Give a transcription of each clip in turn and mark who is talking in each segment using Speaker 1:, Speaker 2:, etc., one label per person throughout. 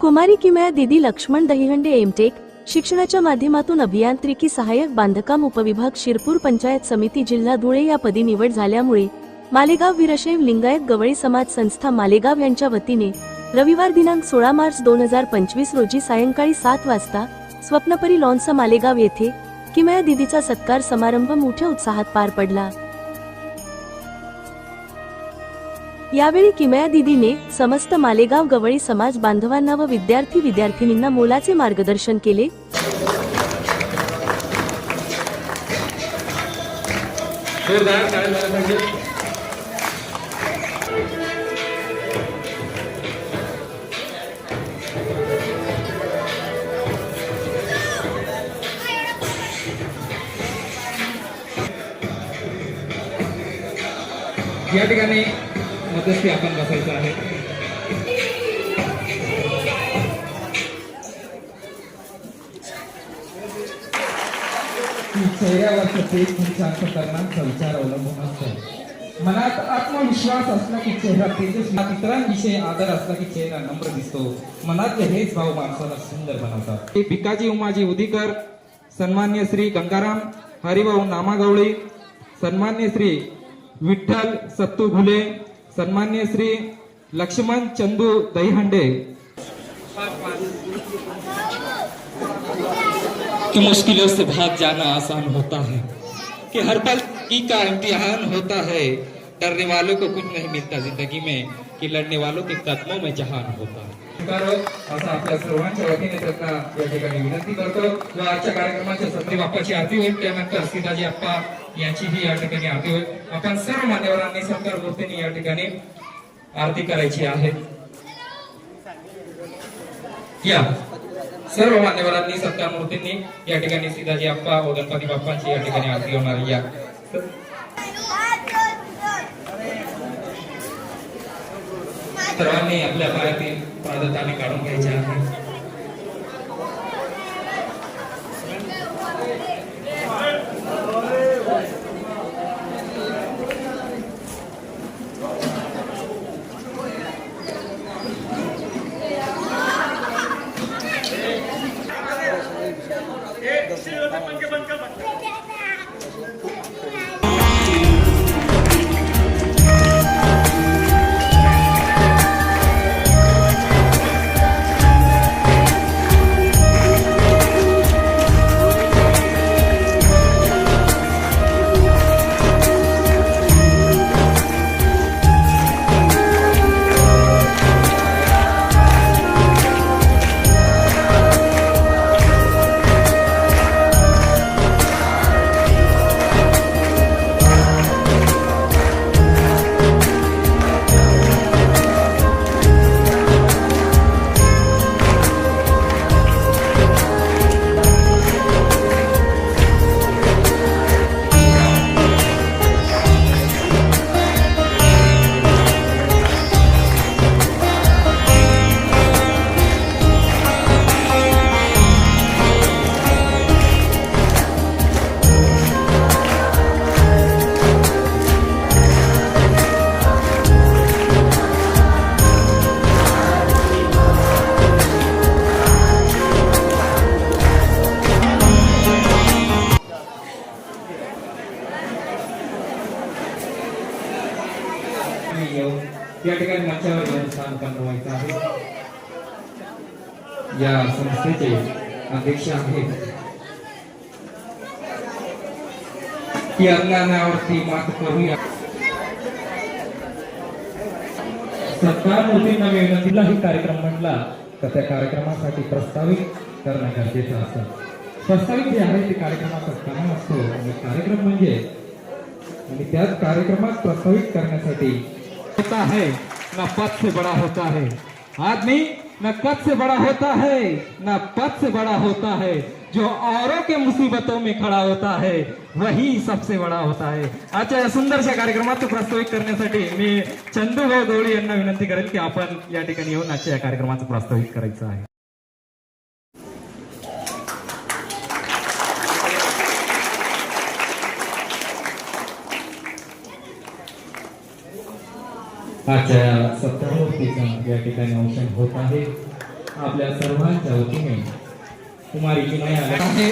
Speaker 1: कुमारी किमया दिदी लक्ष्मण दहिहंडे एमटेक शिक्षणाच्या माध्यमातून अभियांत्रिकी सहाय्यक बांधकाम उपविभाग शिरपूर पंचायत समिती जिल्हा धुळे या पदी निवड झाल्यामुळे मालेगाव वीरशैव लिंगायत गवळी समाज संस्था मालेगाव यांच्या वतीने रविवार दिनांक सोळा मार्च दोन हजार पंचवीस रोजी सायंकाळी सात वाजता स्वप्नपरी लॉन्स मालेगाव येथे किमया दिदीचा सत्कार समारंभ मोठ्या उत्साहात पार पडला. यावेळी किमया दिदीने समस्त मालेगाव गवळी समाज बांधवांना व विद्यार्थी विद्यार्थिनींना मोलाचे मार्गदर्शन केले.
Speaker 2: या ठिकाणी मध्यस्थी आपण बसायचं आहे.
Speaker 3: चेहऱ्यावरचं तेज तुमच्या विचार अवलंबून असतो. मनात आत्मविश्वास असला की चेहरा तेजस्वी इतरांविषयी आदर असला की चेहरा नम्र दिसतो. मनातले हेच भाव माणसाला सुंदर बनवतात. भिकाजी उमाजी उदिकर सन्मान्य श्री गंगाराम हरिभाऊ नामागवळी सन्मान्य श्री विठ्ठल सत्तू भुले सन्मान्य श्री लक्ष्मण चंदू दहीहंडे
Speaker 4: कि मुश्किलों से भाग जाना आसान होता है कि हर पल की का इम्तिहान होता है डरने वालों को कुछ नहीं मिलता ज़िंदगी में कि लड़ने वालों के कदमों में जहान होता है।
Speaker 3: असं आपल्या सर्वांच्या वतीने त्यांना या ठिकाणी विनंती करतो व आजच्या कार्यक्रमाच्या संधी बाप्पाची आरती होईल त्यानंतर सीताजी अप्पा यांचीही या ठिकाणी आरती होईल. आपण सर्व मान्यवरांनी सरकार मूर्तीने या ठिकाणी आरती करायची आहे. या. सर्व मान्यवरांनी सत्कार मूर्तींनी या ठिकाणी सीताजी अप्पा व गणपती बाप्पांची या ठिकाणी आरती होणार या. सर्वांनी आपल्या पायातील पादताने काढून घ्यायचे आहे. या संस्थेचे अध्यक्ष आहेत. की अज्ञानावरती मात करूया. सत्कार मूर्तींना विनंतीलाही कार्यक्रम म्हटला तर त्या कार्यक्रमासाठी प्रस्तावित करणं गरजेचं असतं. प्रस्तावित जे आहे ते कार्यक्रमाचा क्रम असतो. आणि कार्यक्रम म्हणजे आणि त्याच कार्यक्रमात प्रस्तावित करण्यासाठी होता है ना पद से बड़ा होता है आदमी न कद से बड़ा होता है न पद से बड़ा होता है। जो औरों के मुसीबतों में खड़ा होता है वही सबसे बड़ा होता है। आजच्या या सुंदरशा कार्यक्रमात तो करण्यासाठी मी चंदूभाऊ गवळी यांना विनंती करेल की आपण या ठिकाणी येऊन आजच्या या कार्यक्रमाचं प्रस्तावित करायचं आहे. आजच्या या सत्तामूर्तीचा या ठिकाणी औषण होत आहे.
Speaker 5: आपल्या सर्वांच्या वतीने कुमारी किमया
Speaker 3: आहे.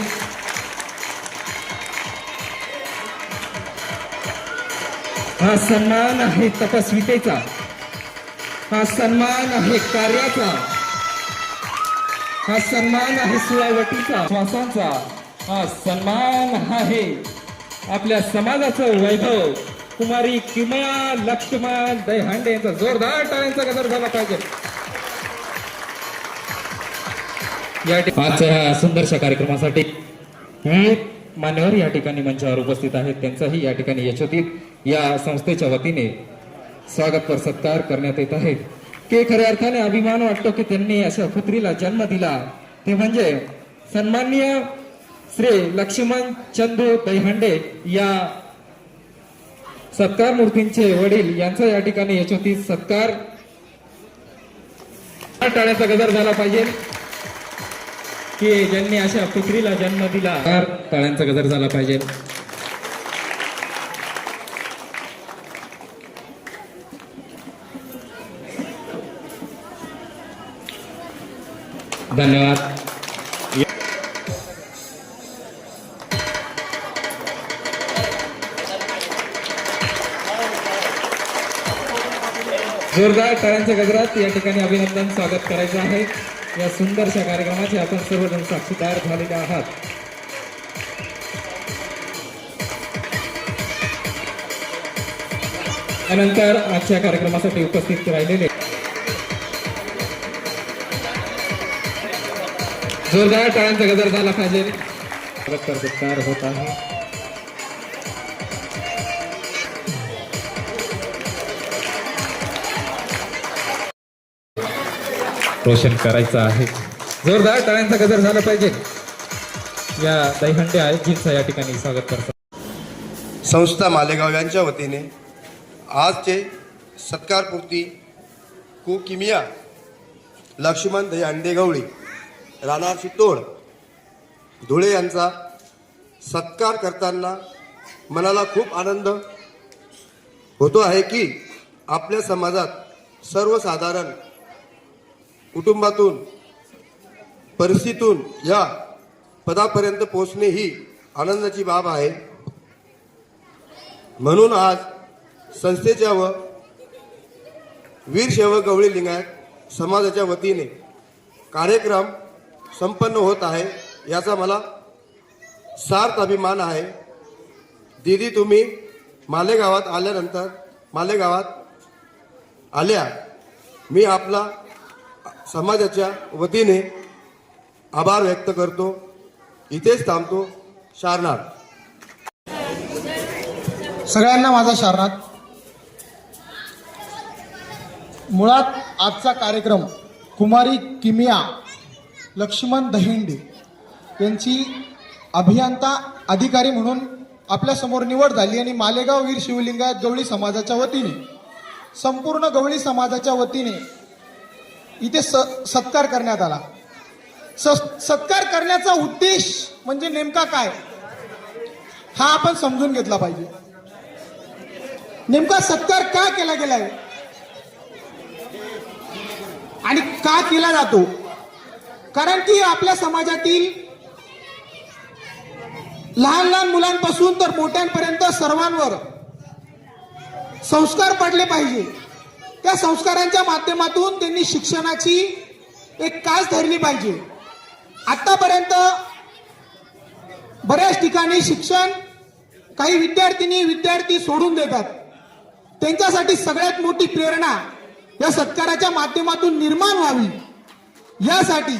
Speaker 3: हा सन्मान आहे तपस्वितेचा. हा सन्मान आहे कार्याचा. हा सन्मान आहे सुळावटीचा. श्वासांचा. हा सन्मान आहे आपल्या समाजाचं वैभव. कुमारी किमया लक्ष्मण. दहीहांडे यांचा जोरदार टाळ्यांचा गजर झाला पाहिजे. या आजच्या सुंदरशा कार्यक्रमासाठी मान्यवर या ठिकाणी मंचावर उपस्थित आहेत. त्यांचाही या ठिकाणी यशोतीत या संस्थेच्या वतीने स्वागत स्वागतपर सत्कार करण्यात येत आहेत ते खऱ्या अर्थाने अभिमान वाटतो की त्यांनी अशा पुत्रीला जन्म दिला. ते म्हणजे सन्माननीय श्री लक्ष्मण चंदू दहीहांडे या सत्कार मूर्तींचे वडील यांचा या ठिकाणी यशोती सत्कार. टाळ्याचा गजर झाला पाहिजे. की ज्यांनी अशा पुत्रीला जन्म दिला. टाळ्यांचा गजर झाला पाहिजे. धन्यवाद. जोरदार टाळ्यांच्या गजरात या ठिकाणी अभिनंदन स्वागत करायचं आहे. या सुंदरशा कार्यक्रमाचे आपण सर्वजण साक्षीदार झालेले आहात. त्यानंतर आजच्या कार्यक्रमासाठी उपस्थित राहिलेले जोरदार टाळ्यांचा गजर झाला पाहिजे. सत्कार होत आहे. रोशन करायचं आहे. जोरदार टाळ्यांचा गजर झाला पाहिजे. या दहीहंडे आयोजितचा या ठिकाणी स्वागत करतो.
Speaker 6: संस्था मालेगाव यांच्या वतीने आजचे सत्कारपूर्ती कु किमिया लक्ष्मण दही अंडेगवळी राणा चित्तोड धुळे यांचा सत्कार करताना मनाला खूप आनंद होतो आहे की आपल्या समाजात सर्वसाधारण कुटुंबातून परिस्थितीतून या पदापर्यंत पोहोचणे ही आनंदाची बाब आहे. म्हणून आज संस्थेच्या व वीर शेव गवळी लिंगायत समाजाच्या वतीने कार्यक्रम संपन्न होत आहे याचा मला सार्थ अभिमान आहे. दीदी तुम्ही मालेगावात आल्यानंतर मालेगावात आल्या. मी आपला समाजाच्या वतीने आभार व्यक्त करतो. इथेच थांबतो. शारनाथ.
Speaker 7: सगळ्यांना माझा शारनाथ. मुळात आजचा कार्यक्रम कुमारी किमिया लक्ष्मण दहिंडे यांची अभियंता अधिकारी म्हणून आपल्यासमोर निवड झाली आणि मालेगाव वीर शिवलिंगायत गवळी समाजाच्या वतीने संपूर्ण गवळी समाजाच्या वतीने इथे स सत्कार करण्यात आला. स सत्कार करण्याचा उद्देश म्हणजे नेमका काय? हा आपण समजून घेतला पाहिजे. नेमका सत्कार का केला गेलाय? आणि का केला जातो? कारण की आपल्या समाजातील लहान लहान मुलांपासून तर मोठ्यांपर्यंत सर्वांवर संस्कार पडले पाहिजे. त्या संस्कारांच्या माध्यमातून त्यांनी शिक्षणाची एक कास धरली पाहिजे. आतापर्यंत बऱ्याच ठिकाणी शिक्षण काही विद्यार्थिनी विद्यार्थी सोडून देतात. त्यांच्यासाठी सगळ्यात मोठी प्रेरणा या सत्काराच्या माध्यमातून निर्माण व्हावी. यासाठी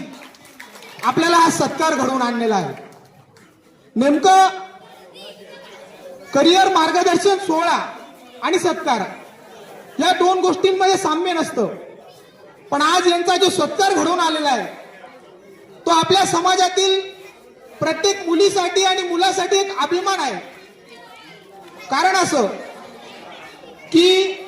Speaker 7: आपल्याला हा सत्कार घडवून आणलेला आहे. नेमकं करिअर मार्गदर्शन सोहळा आणि सत्कार या दोन गोष्टींमध्ये साम्य नसतं. पण आज यांचा जो सत्कार घडवून आलेला आहे तो आपल्या समाजातील प्रत्येक मुलीसाठी आणि मुलासाठी एक अभिमान आहे. कारण असं की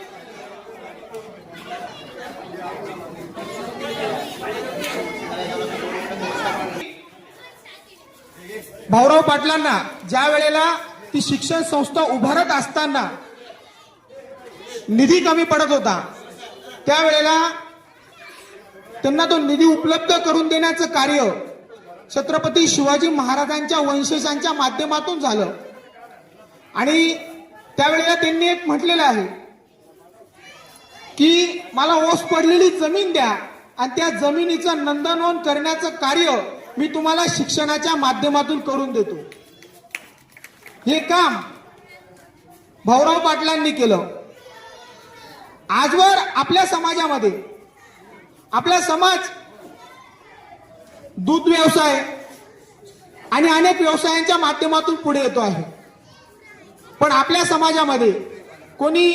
Speaker 7: भाऊराव पाटलांना ज्या वेळेला ती शिक्षण संस्था उभारत असताना निधी कमी पडत होता. त्यावेळेला त्यांना तो निधी उपलब्ध करून देण्याचं कार्य छत्रपती शिवाजी महाराजांच्या वंशजांच्या माध्यमातून झालं. आणि त्यावेळेला त्यांनी एक म्हटलेलं आहे की मला ओस पडलेली जमीन द्या आणि त्या जमिनीचं नंदनवन करण्याचं कार्य मी तुम्हाला शिक्षणाच्या माध्यमातून करून देतो. हे काम भाऊराव पाटलांनी केलं. आजवर आपल्या समाजामध्ये आपला समाज दूध व्यवसाय आणि अनेक व्यवसायांच्या माध्यमातून पुढे येतो आहे. पण आपल्या समाजामध्ये कोणी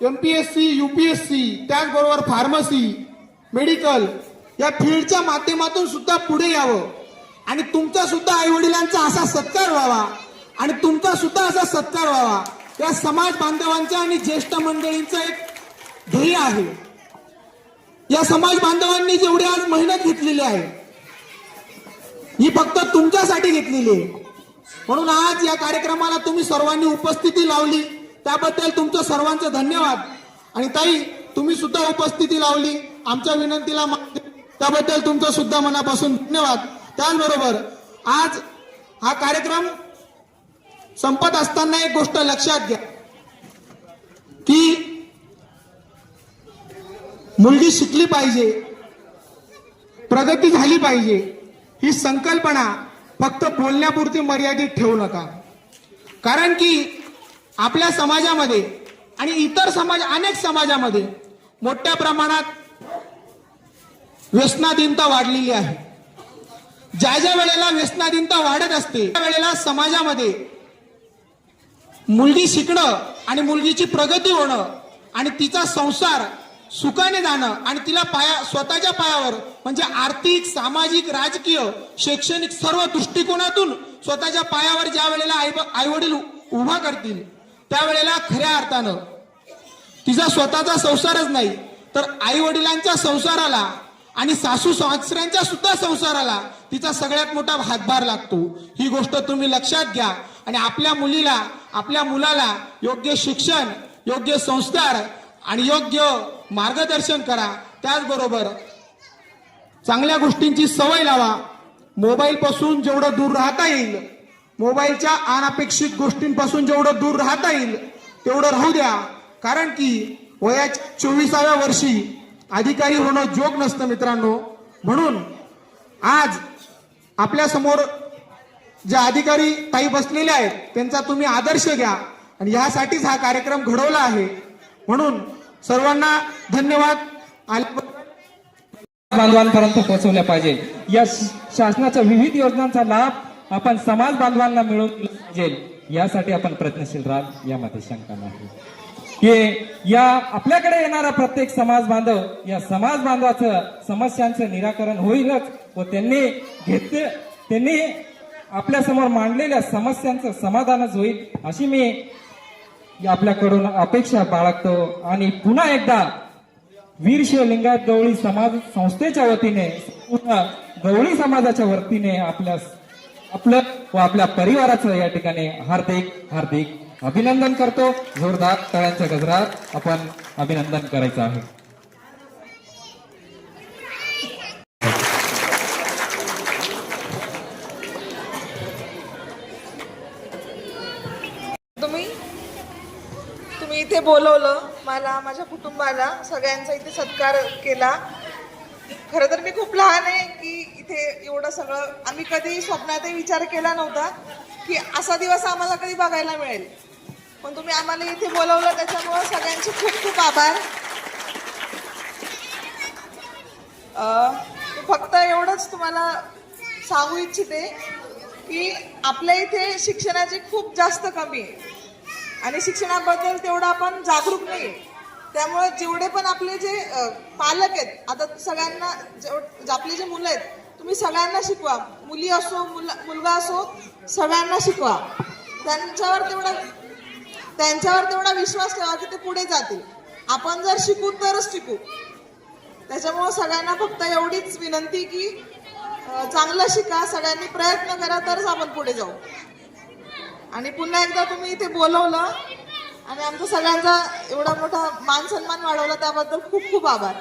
Speaker 7: M P S C U P S C त्याचबरोबर फार्मसी मेडिकल या फील्डच्या माध्यमातून सुद्धा पुढे यावं. आणि तुमचा सुद्धा आईवडिलांचा असा सत्कार व्हावा आणि तुमचा सुद्धा असा सत्कार व्हावा. या समाज बांधवांचा आणि ज्येष्ठ मंडळींचा एक ध्येय आहे. या समाज बांधवांनी जेवढी आज मेहनत घेतलेली आहे ही फक्त तुमच्यासाठी घेतलेली आहे. म्हणून आज या कार्यक्रमाला तुम्ही सर्वांनी उपस्थिती लावली त्याबद्दल तुमचं सर्वांचं धन्यवाद. आणि ताई तुम्ही सुद्धा उपस्थिती लावली आमच्या विनंतीला त्याबद्दल तुमचं सुद्धा मनापासून धन्यवाद. त्याचबरोबर आज हा कार्यक्रम संपत असताना एक गोष्ट लक्षात घ्या की मुलगी शिकली पाहिजे प्रगती झाली पाहिजे ही संकल्पना फक्त बोलण्यापुरती मर्यादित ठेवू नका. कारण की आपल्या समाजामध्ये आणि इतर समाज अनेक समाजामध्ये मोठ्या प्रमाणात व्यसनाधीनता वाढलेली आहे. ज्या ज्या वेळेला व्यसनाधीनता वाढत असते त्या वेळेला समाजामध्ये मुलगी शिकणं आणि मुलगीची प्रगती होणं आणि तिचा संसार सुखाने जाणं आणि तिला पाया स्वतःच्या पायावर म्हणजे आर्थिक सामाजिक राजकीय शैक्षणिक सर्व दृष्टिकोनातून स्वतःच्या पायावर ज्या वेळेला आई वडील उभा करतील त्यावेळेला खऱ्या अर्थानं तिचा स्वतःचा संसारच नाही तर आई वडिलांच्या संसाराला आणि सासू सासऱ्यांच्या सुद्धा संसाराला तिचा सगळ्यात मोठा हातभार लागतो. ही गोष्ट तुम्ही लक्षात घ्या आणि आपल्या मुलीला आपल्या मुलाला योग्य शिक्षण योग्य संस्कार आणि योग्य मार्गदर्शन करा. त्याचबरोबर चांगल्या गोष्टींची सवय लावा. मोबाईलपासून जेवढं दूर राहता येईल मोबाईलच्या अनपेक्षित गोष्टींपासून जेवढं दूर राहता येईल तेवढं राहू द्या. कारण की वयाच्या चोवीसाव्या वर्षी अधिकारी होणं जोग नसतं मित्रांनो. म्हणून आज आपल्यासमोर जे अधिकारी ताई बसलेले आहेत त्यांचा तुम्ही आदर्श घ्या. आणि यासाठीच हा कार्यक्रम घडवला आहे. म्हणून सर्वांना धन्यवाद. आल्याबद्दल
Speaker 3: बांधवांपर्यंत पोहोचवल्या पाहिजे. या श- शासनाच्या विविध योजनांचा लाभ आपण समाज बांधवांना मिळवून दिला पाहिजे. यासाठी आपण प्रयत्नशील राहाल यामध्ये शंका नाही. की या आपल्याकडे येणारा प्रत्येक समाज बांधव या समाज बांधवाचं समस्यांचं निराकरण होईलच व त्यांनी घेतले त्यांनी आपल्यासमोर मांडलेल्या समस्यांचं समाधानच होईल अशी मी आपल्याकडून अपेक्षा बाळगतो. आणि पुन्हा एकदा वीरशैव लिंगायत गवळी समाज संस्थेच्या वतीने पुन्हा गवळी समाजाच्या वतीने आपल्या आपलं व आपल्या परिवाराचं या ठिकाणी हार्दिक हार्दिक अभिनंदन करतो. जोरदार तळ्यांच्या गजरात आपण अभिनंदन करायचं आहे
Speaker 8: तुम्ही तुम्ही इथे बोलवलं मला माझ्या कुटुंबाला सगळ्यांचा इथे सत्कार केला. खरं तर मी खूप लहान आहे की इथे एवढं सगळं आम्ही कधीही स्वप्नातही विचार केला नव्हता की असा दिवस आम्हाला कधी बघायला मिळेल. पण तुम्ही आम्हाला इथे बोलवलं त्याच्यामुळं सगळ्यांचे खूप खूप आभार. फक्त एवढंच तुम्हाला सांगू इच्छिते की आपल्या इथे शिक्षणाची खूप जास्त कमी आहे. आणि शिक्षणाबद्दल तेवढं आपण जागरूक नाही त्यामुळे जेवढे पण आपले जे पालक आहेत आता सगळ्यांना जेव- आपले जे मुलं आहेत तुम्ही सगळ्यांना शिकवा. मुली असो मुला मुलगा असो सगळ्यांना शिकवा. त्यांच्यावर तेवढा त्यांच्यावर तेवढा विश्वास ठेवा की ते पुढे जातील. आपण जर शिकू तरच टिकू त्याच्यामुळं सगळ्यांना फक्त एवढीच विनंती की चांगलं शिका सगळ्यांनी प्रयत्न करा तरच आपण पुढे जाऊ. आणि पुन्हा एकदा तुम्ही इथे बोलवलं आणि आमचा सगळ्यांचा एवढा मोठा मान सन्मान वाढवला त्याबद्दल खूप खूप आभार.